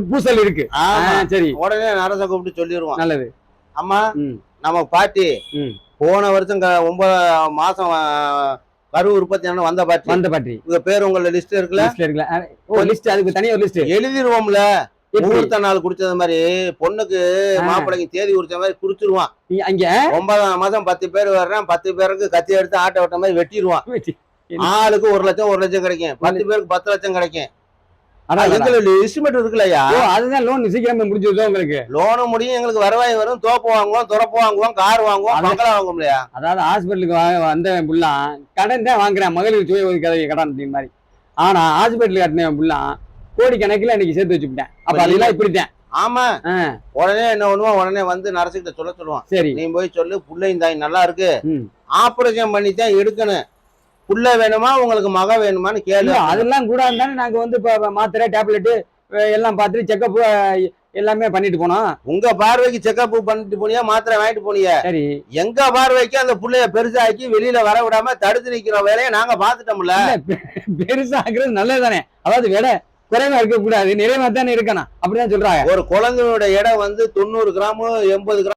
உட்பூசல் இருக்கு. சரி. உடனே நரச கூப்பிட்டு சொல்லிடுவான் நல்லது. அம்மா நம்ம பாட்டி போன வருஷம் ஒன்பது மாசம் கரு உற்பத்தி வந்த பாட்டி. வந்த பாட்டி. உங்க பேர் உங்கள லிஸ்ட் இருக்குல்ல? லிஸ்ட்ல இருக்குல்ல. ஓ லிஸ்ட் அதுக்கு தனியா ஒரு லிஸ்ட் எழுதிருவோம்ல. முகூர்த்த நாள் குடிச்சது மாதிரி பொண்ணுக்கு. மாப்பிள்ளைக்கு தேதி குறிச்ச மாதிரி குறிச்சிருவான் அங்க? ஒன்பதாம் மாசம் பத்து பேர் வர்றேன் பத்து பேருக்கு கத்தி எடுத்து ஆட்டை விட்ட மாதிரி வெட்டிடுவான் ஆளுக்கு ஒரு லட்சம் ஒரு லட்சம் கிடைக்கும். பத்து பேருக்கு பத்து லட்சம் கிடைக்கும். அடா. எங்களுக்கு எஸ்டிமேட் இருக்குல்லயா அதுதான் லோன் சீக்கிரமே முடிஞ்சுதோ உங்களுக்கு. லோனும் முடியும் எங்களுக்கு வருவாய் வரும். தோப்பு வாங்குவோம் துறப்பு வாங்குவோம் கார் வாங்குவோம் பங்களா வாங்குவோம் இல்லையா அதாவது ஹாஸ்பிட்டலுக்கு வந்தவன் புள்ளான் கடன் தான் வாங்குறேன். மகளிர் சுய கதை கடன் அப்படிங்கிற மாதிரி. ஆனா ஹாஸ்பிட்டல் கட்டினவன் புள்ளான் கோடி கணக்கில் இன்னைக்கு சேர்த்து வச்சுக்கிட்டேன். அப்ப அதெல்லாம் இப்படித்தான். ஆமா. உடனே என்ன பண்ணுவான்? உடனே வந்து நரசிக்கிட்ட சொல்ல சொல்லுவான். சரி. நீ போய் சொல்லு புள்ளையும் தாய் நல்லா இருக்கு. ஆபரேஷன் பண்ணி தான் எடுக்கணும். புள்ள வேணுமா உங்களுக்கு மக வேணுமான்னு கேளு. அதெல்லாம் கூட இருந்தாலும் நாங்க வந்து இப்ப மாத்திரை டேப்லெட் எல்லாம் பார்த்துட்டு செக்கப் எல்லாமே பண்ணிட்டு போனோம். உங்க பார்வைக்கு செக்அப் பண்ணிட்டு போனியா மாத்திரை வாங்கிட்டு போனியா? சரி. எங்க பார்வைக்கு அந்த புள்ளைய பெருசாக்கி வெளியில வர விடாம தடுத்து நிக்கிற வேலையை நாங்க பாத்துட்டோம்ல இல்ல, பெ- பெருசா ஆக்குறது நல்லது தானே அதாவது விட குறைவா இருக்க கூடாது நிறைவா தானே இருக்கணும். அப்படிதான் சொல்றாங்க. ஒரு குழந்தையோட எடை வந்து தொண்ணூறு கிராம் எண்பது கிராம்